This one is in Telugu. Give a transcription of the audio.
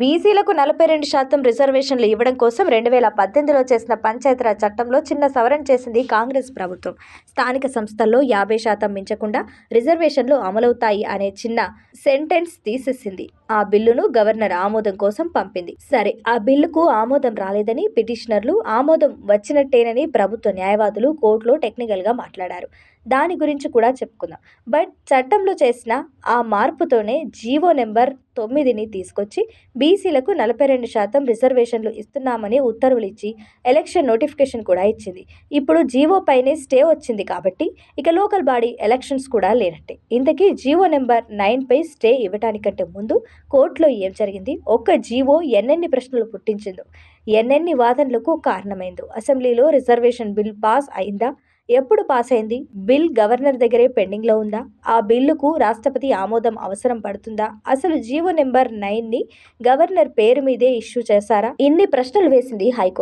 బీసీలకు నలభై రెండు శాతం రిజర్వేషన్లు ఇవ్వడం కోసం రెండు వేల పద్దెనిమిదిలో చేసిన పంచాయతీరాజ్ చట్టంలో చిన్న సవరణ చేసింది కాంగ్రెస్ ప్రభుత్వం. స్థానిక సంస్థల్లో యాభై శాతం మించకుండా రిజర్వేషన్లు అమలవుతాయి అనే చిన్న సెంటెన్స్ తీసేసింది. ఆ బిల్లును గవర్నర్ ఆమోదం కోసం పంపింది. సరే ఆ బిల్లుకు ఆమోదం రాలేదని పిటిషనర్లు ఆమోదం వచ్చినట్టేనని ప్రభుత్వ న్యాయవాదులు కోర్టులో టెక్నికల్గా మాట్లాడారు. దాని గురించి కూడా చెప్పుకుందాం. బట్ చట్టంలో చేసిన ఆ మార్పుతోనే జీవో నెంబర్ తొమ్మిదిని తీసుకొచ్చి బీసీలకు నలభై రెండు శాతం రిజర్వేషన్లు ఇస్తున్నామని ఉత్తర్వులు ఇచ్చి ఎలక్షన్ నోటిఫికేషన్ కూడా ఇచ్చింది. ఇప్పుడు జీవో పైనే స్టే వచ్చింది కాబట్టి ఇక లోకల్ బాడీ ఎలక్షన్స్ కూడా లేనట్టే. ఇంతకీ జీవో నెంబర్ నైన్పై స్టే ఇవ్వటానికంటే ముందు కోర్టులో ఏం జరిగింది? ఒక్క జీవో ఎన్నెన్ని ప్రశ్నలు పుట్టించిందో ఎన్నెన్ని వాదనలకు కారణమైందో అసెంబ్లీలో రిజర్వేషన్ బిల్ పాస్ అయిందా? ఎప్పుడు పాస్ అయింది బిల్ గవర్నర్ దగ్గరే పెండింగ్లో ఉందా? ఆ బిల్లుకు రాష్ట్రపతి ఆమోదం అవసరం పడుతుందా? అసలు జీవో నెంబర్ నైన్ని గవర్నర్ పేరు మీదే ఇష్యూ చేశారా? ఇన్ని ప్రశ్నలు వేసింది హైకోర్టు.